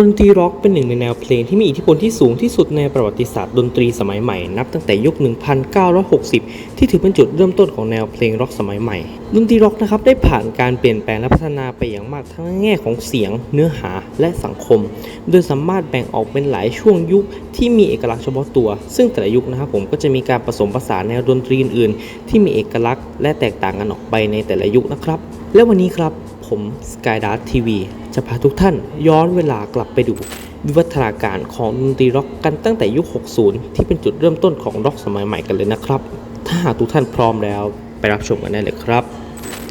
ดนตรีร็อกเป็นหนึ่งในแนวเพลงที่มีอิทธิพลที่สูงที่สุดในประวัติศาสตร์ดนตรีสมัยใหม่นับตั้งแต่ยุค 1960 ที่ถือเป็นจุดเริ่มต้นของแนวเพลงร็อกสมัยใหม่ ดนตรีร็อกนะครับได้ผ่านการเปลี่ยนแปลงและพัฒนาไปอย่างมากทั้งในแง่ของเสียง เนื้อหาและสังคม โดยสามารถแบ่งออกเป็นหลายช่วงยุคที่มีเอกลักษณ์เฉพาะตัว ซึ่งแต่ละยุคนะครับผมก็จะมีการผสมผสานแนวดนตรีอื่นๆ ที่มีเอกลักษณ์และแตกต่างกันออกไปในแต่ละยุคนะครับ และวันนี้ครับผม Skydart TV จะพาทุกท่านย้อนเวลากลับไปดู วิวัฒนาการของดนตรีร็อกกันตั้งแต่ยุค 60 ที่เป็นจุดเริ่มต้นของร็อกสมัยใหม่กันเลยนะครับ ถ้าหากทุกท่านพร้อมแล้วไปรับชมกันได้เลยครับ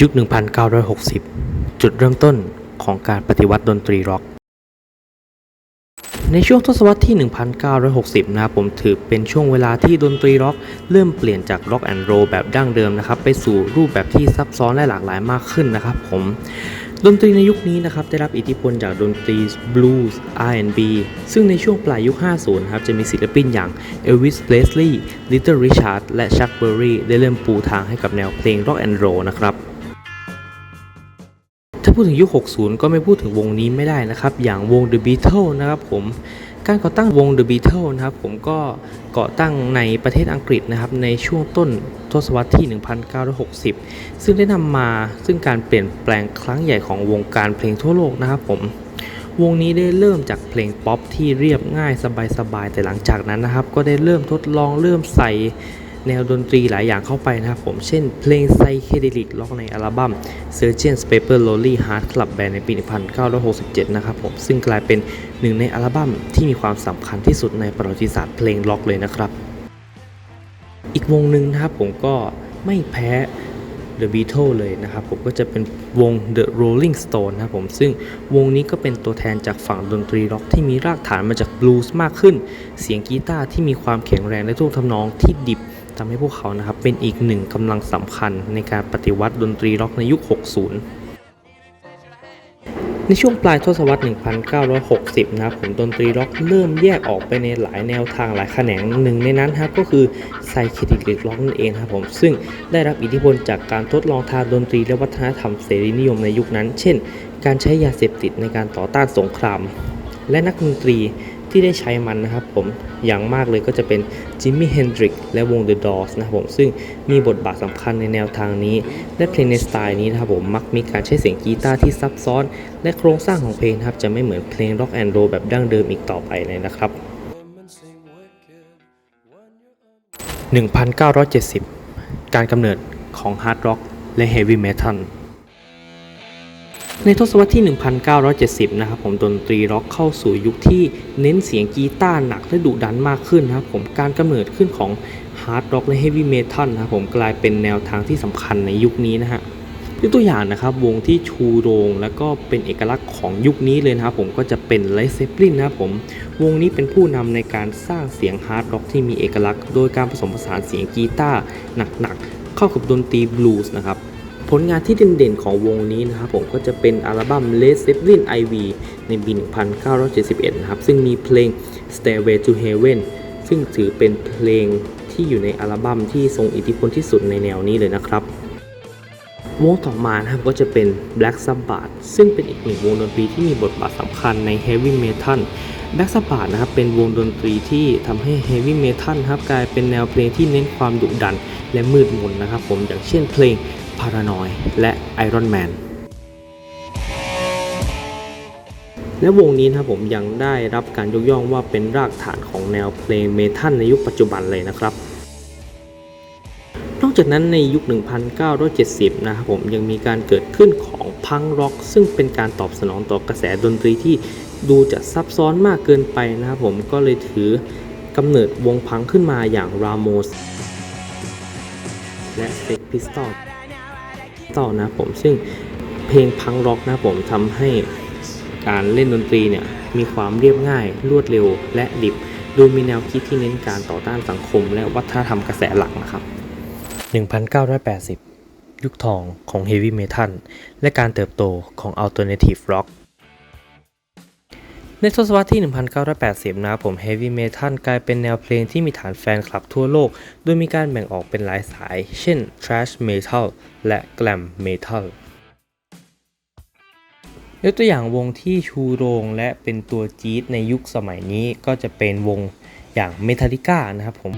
ยุค 1960 จุดเริ่มต้นของการปฏิวัติดนตรีร็อกในช่วงทศวรรษที่ 1960 นะครับผมถือเป็นช่วงเวลาที่ดนตรีร็อกเริ่มเปลี่ยนจากร็อกแอนด์โรแบบดั้งเดิมนะครับ ไปสู่รูปแบบที่ซับซ้อนและหลากหลายมากขึ้นนะครับผม ดนตรีในยุคนี้นะครับได้รับอิทธิพลจากดนตรีบลูส์ R&B ซึ่งในช่วงปลายยุค 50 ครับจะมีศิลปินอย่าง Elvis Presley Little Richard และ Chuck Berry ได้เริ่มปูทางให้กับแนวเพลง Rock and Roll นะครับถ้าพูดถึงยุค 60 ก็ไม่พูดถึงวงนี้ไม่ได้นะครับ อย่างวง The Beatles นะครับผม การก่อตั้งวง The Beatles นะครับผมก็ก่อตั้งในประเทศอังกฤษนะครับในช่วงต้นทศวรรษที่ 1960 ซึ่งได้นำมาซึ่งการเปลี่ยนแปลงครั้งใหญ่ของวงการเพลงทั่วโลกนะครับผมวงนี้ได้เริ่มจากเพลงป๊อปที่เรียบง่ายสบายๆแต่หลังจากนั้นนะครับ ก็ได้เริ่มทดลองเริ่มใส่ แนวดนตรีหลายอย่างเข้าไปนะครับผม เช่นเพลงไซเคเดลิกล็อกในอัลบั้ม Sgt. Pepper Lonely Heart Club Band ในปี 1967 นะครับผม ซึ่งกลายเป็นหนึ่งในอัลบั้มที่มีความสำคัญที่สุดในประวัติศาสตร์เพลงล็อกเลยนะครับ อีกวงหนึ่งนะครับผมก็ไม่แพ้ The Beatles เลยนะครับผมก็จะเป็นวง The Rolling Stone นะครับผมซึ่งวงนี้ก็เป็นตัวแทนจากฝั่งดนตรีร็อกที่มีรากฐานมาจากบลูส์มากขึ้น เสียงกีตาร์ที่มีความแข็งแรงและท่วงทำนองที่ดิบ ทำให้พวกเขานะครับเป็นอีกหนึ่งกำลังสำคัญในการปฏิวัติดนตรีร็อกในยุค 60ในช่วงปลายทศวรรษ 1960 นะครับผมดนตรีร็อกเริ่มแยกออกไปในหลายแนวทางหลายแขนงหนึ่งในนั้นครับก็คือไซเคเดลิกร็อกนั่นเองครับผมซึ่งได้รับอิทธิพลจากการทดลองทางดนตรีและวัฒนธรรมเสรีนิยมในยุคนั้น เช่น การใช้ยาเสพติดในการต่อต้านสงคราม และนักดนตรี ที่ได้ใช้มันนะครับผมอย่างมากเลยก็จะเป็นจิมมี่เฮนดริกและวง The Doors นะครับผมซึ่งมีบทบาทสำคัญในแนวทางนี้ และเพลงในสไตล์นี้นะครับผมมักมีการใช้เสียงกีตาร์ที่ซับซ้อน และโครงสร้างของเพลงครับจะไม่เหมือนเพลงร็อกแอนด์โรแบบดั้งเดิมอีกต่อไปเลยนะครับ 1970 การกำเนิดของฮาร์ดร็อกและเฮฟวี่เมทัล ในทศวรรษที่ 1970 นะครับผมดนตรีร็อกเข้าสู่ยุคที่เน้นเสียงกีตาร์หนักและดุดันมากขึ้นนะครับผมการกำเนิดขึ้นของฮาร์ดร็อกและเฮฟวี่เมทัลนะครับผมกลายเป็นแนวทางที่สำคัญในยุคนี้นะฮะยกตัวอย่างนะครับวงที่ชูโรง แล้วก็เป็นเอกลักษณ์ของยุคนี้เลยนะครับผมก็จะเป็นไลเซปลินนะครับผมวงนี้เป็นผู้นำในการสร้างเสียงฮาร์ดร็อกที่มีเอกลักษณ์ โดยการผสมผสานเสียงกีตาร์หนักๆ เข้ากับดนตรีบลูส์นะครับ ผลงานที่เด่นๆของวงนี้นะครับผมก็จะเป็นอัลบั้ม Led Zeppelin IV ในปี 1971 นะครับ ซึ่งมีเพลง Stairway to Heaven ซึ่งถือเป็นเพลงที่อยู่ในอัลบั้มที่ทรงอิทธิพลที่สุดในแนวนี้เลยนะครับ วงต่อมานะครับก็จะเป็น Black Sabbath ซึ่งเป็นอีกหนึ่งวงดนตรีที่มีบทบาทสำคัญใน Heavy Metal Black Sabbath นะครับเป็นวงดนตรีที่ทำให้ Heavy Metal ครับกลายเป็นแนวเพลงที่เน้นความดุดันและมืดมนนะครับผมอย่างเช่นเพลง Paranoid และ Iron Man และวงนี้นะครับผมยังได้รับการยกย่องว่าเป็นรากฐานของแนวเพลงเมทัลในยุคปัจจุบันเลยนะครับ นอกจากนั้นในยุค 1970 นะครับผมยังมีการเกิดขึ้นของพังร็อก ซึ่งเป็นการตอบสนองต่อกระแสดนตรีที่ดูจะซับซ้อนมากเกินไปนะครับผมก็เลยถือกำเนิดวงพังขึ้นมาอย่าง Ramos และ Sex Pistols ต่อนะครับผมซึ่งเพลงพังร็อกนะผมทำให้การเล่นดนตรีเนี่ยมีความเรียบง่ายรวดเร็วและดิบ โดยมีแนวคิดที่เน้นการต่อต้านสังคม และวัฒนธรรมกระแสหลักนะครับ 1980 ยุคทองของเฮฟวี่เมทัลและการเติบโตของอัลเทอร์เนทีฟร็อก ในทศวรรษที่ 1980 นะครับผม Heavy Metal กลายเป็นแนวเพลงที่มีฐานแฟนคลับทั่วโลก โดยมีการแบ่งออกเป็นหลายสาย เช่น Trash Metal และ Glam Metal ยกตัวอย่างวงที่ชูโรงและเป็นตัวจี๊ดในยุคสมัยนี้ก็จะเป็นวงอย่างเมทัลิก้านะครับผม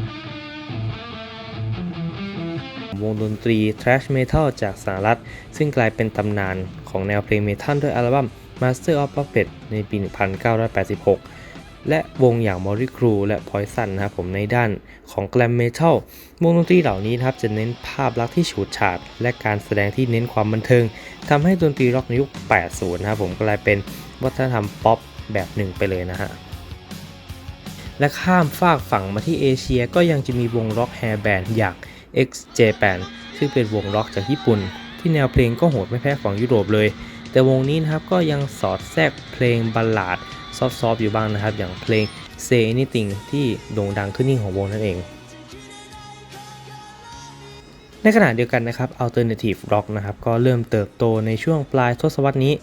วงดนตรี Trash metal จากสหรัฐ ซึ่งกลายเป็นตำนานของแนวเพลงเมทัลด้วยอัลบั้ม Master of Puppet ในปี 1986 และวงอย่าง m o r r y Crew และ Poison นะครับผมในด้านของ Glam Metal วงดนตรีเหล่านี้นะครับจะเน้นภาพลักษณ์ที่ฉูดฉาด และการแสดงที่เน้นความบันเทิงทำให้ดนตรีร็อกในยุค 80 นะครับผมกลายเป็นวัฒนธรรมป๊อปแบบหนึ่งไปเลยนะฮะและข้ามฟากฝั่งมาที่เอเชียก็ยังจะมีวงร็อกแฮร์แบนด์อย่าง X Japan ซึ่งเป็นวงร็อกจากญี่ปุ่น ที่แนวเพลงก็โหดไม่แพ้ฝั่งยุโรปเลย แต่วงนี้นะครับก็ยังสอดแทรกเพลงบัลลาดซอฟๆอยู่บ้างนะครับ อย่างเพลง Say Anything ที่โด่งดังขึ้นนิ่งของวงนั่นเอง ในขณะเดียวกันนะครับ Alternative Rock นะครับก็เริ่มเติบโตในช่วงปลายทศวรรษนี้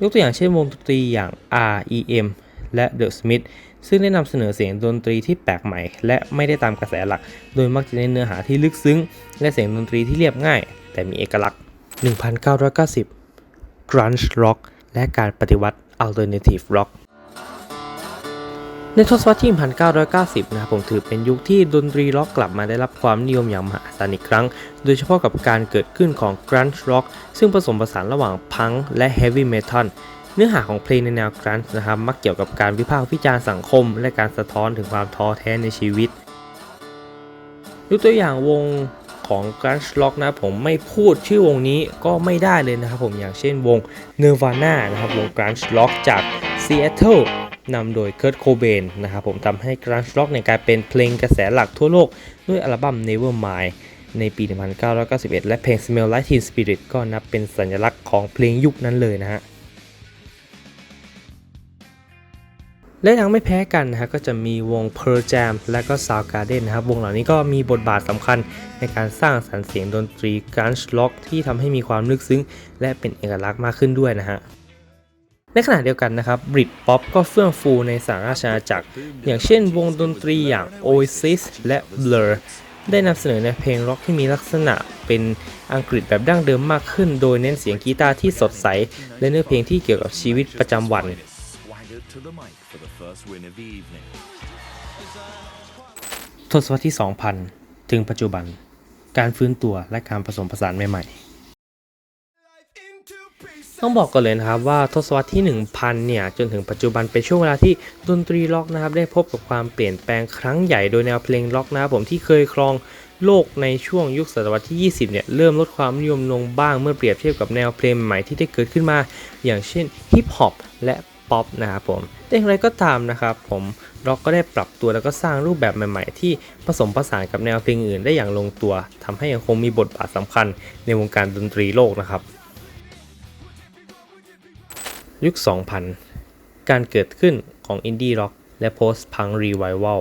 ยกตัวอย่างเช่นวงดนตรีอย่าง REM และ The Smith ซึ่งได้นำเสนอเสียงดนตรีที่แปลกใหม่ และไม่ได้ตามกระแสหลัก โดยมักจะเน้นเนื้อหาที่ลึกซึ้ง และเสียงดนตรีที่เรียบง่าย แต่มีเอกลักษณ์ 1990 Grunge Rock และการปฏิวัติ Alternative Rock ในทศวรรษที่ 1990 นะครับผมถือเป็นยุคที่ดนตรีร็อกกลับมาได้รับความนิยมอย่างมหาศาลอีกครั้ง โดยเฉพาะกับการเกิดขึ้นของ Grunge Rock ซึ่งผสมผสานระหว่างพังและ Heavy Metal เนื้อหาของเพลงในแนว Grunge นะครับมักเกี่ยวกับการวิพากษ์วิจารณ์สังคม และการสะท้อนถึงความท้อแท้ในชีวิต ยกตัวอย่างวง ของ Grunge Rock นะผมไม่พูดชื่อวงนี้ก็ไม่ได้เลยนะครับผมอย่างเช่นวง Nirvana นะครับวง Grunge Rock จาก Seattle นำโดย Kurt Cobain นะครับผมทำให้ Grunge Rock ในกายเป็นเพลงกระแสหลักทั่วโลก ด้วยอัลบั้ม Nevermind ในปี 1991 และเพลง Smell Like Teen Spirit ก็นับเป็นสัญลักษณ์ของเพลงยุคนั้นเลยนะฮะ และยังไม่แพ้กันนะฮะก็จะมีวง Pearl Jam และก็ Soundgarden นะครับวงเหล่านี้ก็มีบทบาทสำคัญในการสร้างสรรค์เสียงดนตรี Grunge Rock ที่ทำให้มีความลึกซึ้ง และเป็นเอกลักษณ์มากขึ้นด้วยนะฮะในขณะเดียวกันนะครับ Britpop ก็เฟื่องฟูในสหราชอาณาจักร อย่างเช่นวงดนตรีอย่าง Oasis และ Blur ได้นำเสนอในเพลงร็อกที่มีลักษณะเป็นอังกฤษแบบดั้งเดิมมากขึ้น โดยเน้นเสียงกีตาร์ที่สดใส และเนื้อเพลงที่เกี่ยวกับชีวิตประจำวัน to the mic for the first win of the evening. ทศวรรษที่ 2000 ถึงปัจจุบัน การฟื้นตัวและการผสมผสานใหม่ๆ ต้องบอกก่อนเลยนะครับว่าทศวรรษที่ 1000 เนี่ย จนถึงปัจจุบันเป็นช่วงเวลาที่ดนตรีล็อกนะครับ ได้พบกับความเปลี่ยนแปลงครั้งใหญ่โดยแนวเพลงล็อกนะครับผมที่เคยครองโลกในช่วงยุคศตวรรษที่ 20 เนี่ย เริ่มลดความนิยมลงบ้างเมื่อเปรียบเทียบกับแนวเพลงใหม่ที่ได้เกิดขึ้นมา อย่างเช่นฮิปฮอปและ ป๊อปนะครับผมแต่อย่างไรก็ตามนะครับผมร็อกก็ได้ปรับตัวแล้วก็สร้างรูปแบบใหม่ ๆ ที่ผสมผสานกับแนวเพลงอื่นได้อย่างลงตัวทำให้ยังคงมีบทบาทสำคัญในวงการดนตรีโลกนะครับ ยุค 2000 การเกิดขึ้นของอินดี้ร็อกและโพสต์พังรีไววัล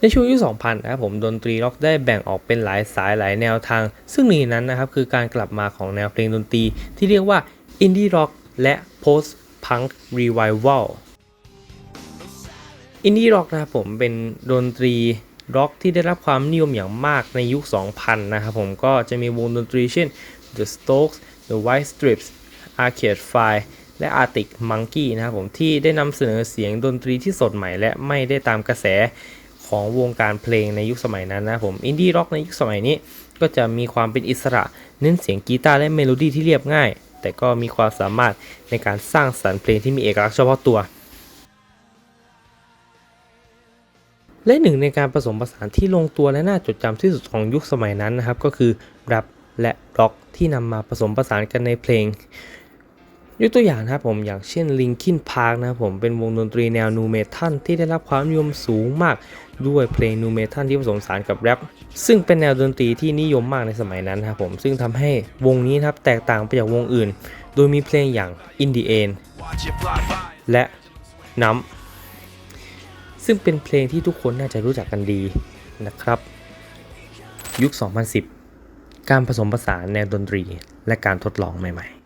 ในช่วงยุค 2000 นะครับผมดนตรีร็อกได้แบ่งออกเป็นหลายสายหลายแนวทาง ซึ่งหนึ่งนนั้นนะครับคือการกลับมาของแนวเพลงดนตรีที่เรียกว่าอินดี้ร็อกและโพสต์ พังรีไววัลอินดี้ร็อกนะครับผมเป็นดนตรีร็อกที่ได้รับความนิยมอย่างมากในยุค 2000 นะครับผมก็จะมีวงดนตรีเช่น The Strokes The White Stripes Arcade Fire และ Arctic Monkey นะครับผมที่ได้นำเสนอเสียงดนตรีที่สดใหม่ และไม่ได้ตามกระแสของวงการเพลงในยุคสมัยนั้นนะครับผมอินดี้ร็อกในยุคสมัยนี้ ก็จะมีความเป็นอิสระเน้นเสียงกีตาร์และเมโลดี้ที่เรียบง่าย แต่ก็มีความสามารถในการสร้างสรรค์เพลงที่มีเอกลักษณ์เฉพาะตัว และหนึ่งในการผสมผสานที่ลงตัวและน่าจดจำที่สุดของยุคสมัยนั้นนะครับ ก็คือแรปและร็อกที่นำมาผสมผสานกันในเพลง ยกตัวอย่างนะครับผมอย่างเช่น Linkin Park นะครับผมเป็นวงดนตรีแนวนูเมทัลที่ได้รับความนิยมสูงมากด้วยเพลงนูเมทัลที่ผสมผสานกับแรปซึ่งเป็นแนวดนตรีที่นิยมมากในสมัยนั้นนะครับผมซึ่งทำให้วงนี้นะครับแตกต่างไปจากวงอื่น โดยมีเพลงอย่าง In the End และน้ำซึ่งเป็นเพลงที่ทุกคนน่าจะรู้จักกันดีนะครับ ยุค 2010 การผสมผสานแนวดนตรีและการทดลองใหม่ๆ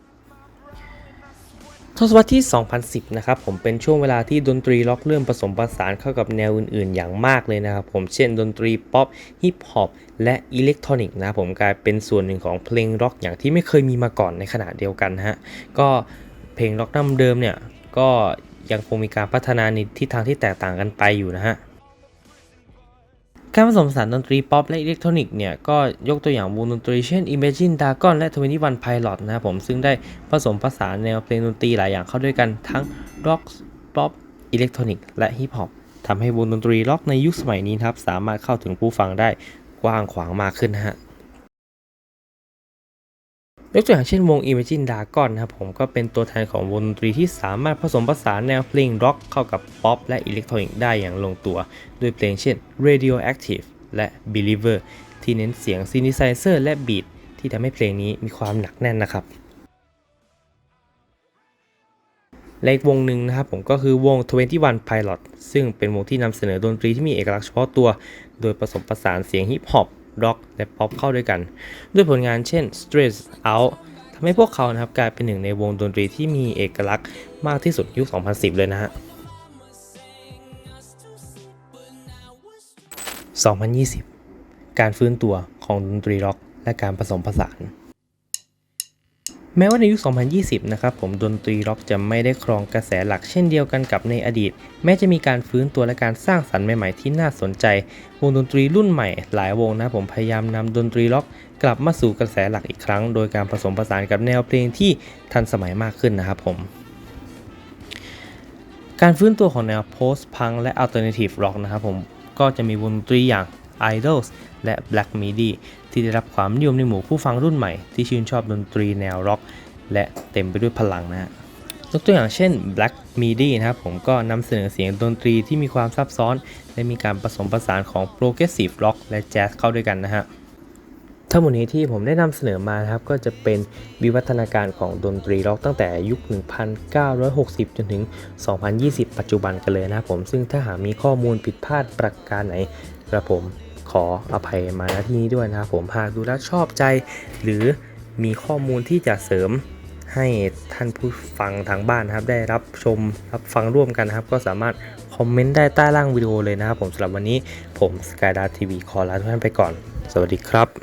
ทศวรรษที่ 2010 นะครับผมเป็นช่วงเวลาที่ดนตรีล็อกเริ่มผสมผสานเข้ากับแนวอื่นๆ อย่างมากเลยนะครับผมเช่นดนตรีป๊อปฮิปฮอปและอิเล็กทรอนิกส์นะผมกลายเป็นส่วนหนึ่งของเพลงร็อกอย่างที่ไม่เคยมีมาก่อนในขณะเดียวกันฮะก็เพลงร็อกดั้มเดิมเนี่ยก็ยังคงมีการพัฒนาในทิศทางที่แตกต่างกันไปอยู่นะฮะ การผสมผสานดนตรีป๊อปและอิเล็กทรอนิกส์เนี่ยก็ยกตัวอย่างวงดนตรีเช่น Imagine Dragon และ Twenty One Pilot นะครับผมซึ่งได้ผสมผสานแนวเพลงดนตรีหลายอย่างเข้าด้วยกันทั้งร็อกป๊อปอิเล็กทรอนิกส์และฮิปฮอปทำให้วงดนตรีร็อกในยุคสมัยนี้ครับสามารถเข้าถึงผู้ฟังได้กว้างขวางมากขึ้นนะฮะ ยกตัวอย่างเช่นวง Imagine Dragon นะครับผมก็เป็นตัวแทนของวงดนตรีที่สามารถผสมผสานแนวเพลงร็อกเข้ากับป๊อปและอิเล็กทรอนิกส์ได้อย่างลงตัว ด้วยเพลงเช่น Radioactive และ Believer ที่เน้นเสียงซินิไซเซอร์และบีทที่ทำให้เพลงนี้มีความหนักแน่นนะครับและอีกวงหนึ่งนะครับผมก็คือวง 21 Pilot ซึ่งเป็นวงที่นำเสนอดนตรีที่มีเอกลักษณ์เฉพาะตัว โดยผสมผสานเสียงฮิปฮอป ร็อกและป๊อปเข้าด้วยกัน ด้วยผลงานเช่น Stress Out ทำให้พวกเขานะครับกลายเป็นหนึ่งในวงดนตรีที่มีเอกลักษณ์มากที่สุดยุค 2010 เลยนะฮะ 2020 การฟื้นตัวของดนตรีร็อกและการผสมผสาน แม้ว่าในยุค 2020 นะครับผมดนตรีร็อกจะไม่ได้ครองกระแสหลักเช่นเดียวกันกับในอดีต แม้จะมีการฟื้นตัวและการสร้างสรรค์ใหม่ๆที่น่าสนใจ วงดนตรีรุ่นใหม่หลายวงนะผมพยายามนำดนตรีร็อกกลับมาสู่กระแสหลักอีกครั้ง โดยการผสมผสานกับแนวเพลงที่ทันสมัยมากขึ้นนะครับผมการฟื้นตัวของแนว post punk และ alternative rock นะครับผมก็จะมีวงดนตรีอย่าง Idols และ Black Midi ที่ได้รับความนิยมในหมู่ผู้ฟังรุ่นใหม่ที่ชื่นชอบดนตรีแนวร็อก และเต็มไปด้วยพลังนะฮะยกตัวอย่างเช่น Black Midi นะครับผมก็นำเสนอเสียงดนตรีที่มีความซับซ้อน และมีการผสมผสานของ Progressive Rock และ Jazz เข้าด้วยกันนะฮะ ทั้งหมดนี้ที่ผมได้นำเสนอมานะครับก็จะเป็นวิวัฒนาการของดนตรีร็อกตั้งแต่ยุค 1960 จนถึง 2020 ปัจจุบันกันเลยนะครับผมซึ่งถ้าหากมีข้อมูลผิดพลาดประการไหนกระผมขออภัยมาณที่นี้ด้วยนะครับผมหากดูแล้วชอบใจ หรือมีข้อมูลที่จะเสริมให้ท่านผู้ฟังทางบ้านนะครับ ได้รับชมรับฟังร่วมกันนะครับ ก็สามารถคอมเมนต์ได้ใต้ล่างวิดีโอเลยนะครับ ผมสำหรับวันนี้ผมสกายดาทีวีขอลาทุกท่านไปก่อน สวัสดีครับ